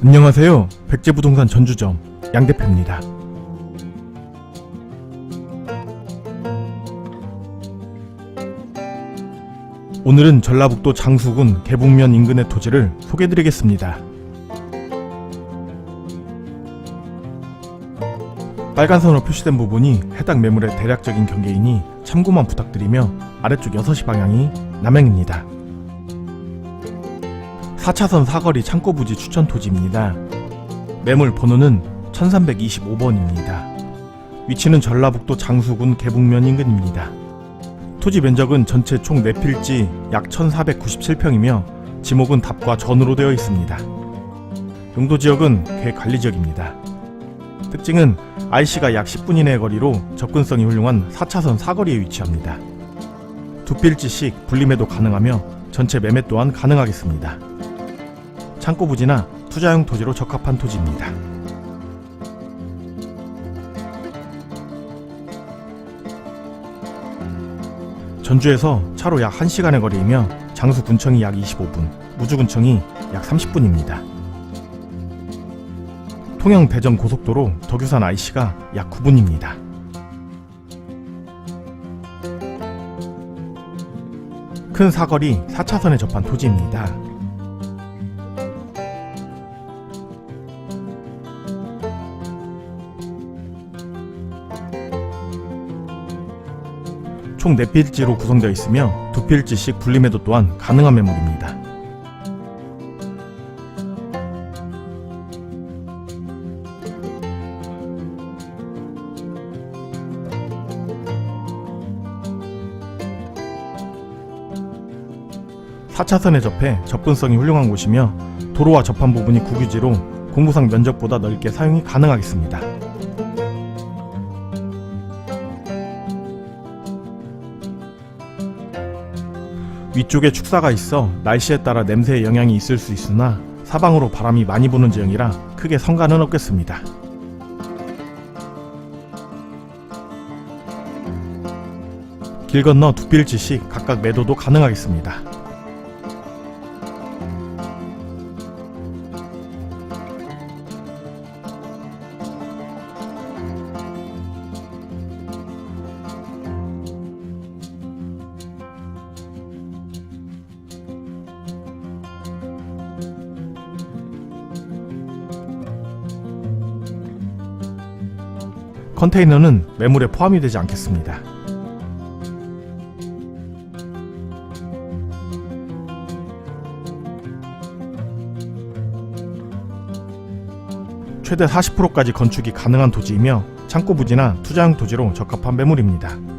안녕하세요. 백제부동산 전주점 양 대표입니다. 오늘은 전라북도 장수군 개북면 인근의 토지를 소개드리겠습니다. 빨간 선으로 표시된 부분이 해당 매물의 대략적인 경계이니 참고만 부탁드리며 아래쪽 6시 방향이 남양입니다. 4차선 사거리 창고부지 추천 토지입니다. 매물 번호는 1325번입니다. 위치는 전라북도 장수군 개북면 인근입니다. 토지 면적은 전체 총 4필지 약 1497평이며 지목은 답과 전으로 되어 있습니다. 용도 지역은 계획관리 지역입니다. 특징은 IC가 약 10분 이내의 거리로 접근성이 훌륭한 4차선 사거리에 위치합니다. 두 필지씩 분리매도 가능하며 전체 매매 또한 가능하겠습니다. 창고 부지나 투자용 토지로 적합한 토지입니다. 전주에서 차로 약 1시간의 거리이며 장수 군청이 약 25분, 무주 군청이 약 30분입니다. 통영 대전 고속도로 덕유산 IC가 약 9분입니다. 큰 사거리 4차선에 접한 토지입니다. 총 4필지로 구성되어 있으며 두 필지씩 분리매도 또한 가능한 매물입니다. 사차선에 접해 접근성이 훌륭한 곳이며 도로와 접한 부분이 국유지로 공부상 면적보다 넓게 사용이 가능하겠습니다. 위쪽에 축사가 있어 날씨에 따라 냄새에 영향이 있을 수 있으나 사방으로 바람이 많이 부는 지형이라 크게 성과는 없겠습니다. 길 건너 두 필지씩 각각 매도도 가능하겠습니다. 컨테이너는 매물에 포함이 되지 않겠습니다. 최대 40%까지 건축이 가능한 토지이며 창고 부지나 투자용 토지로 적합한 매물입니다.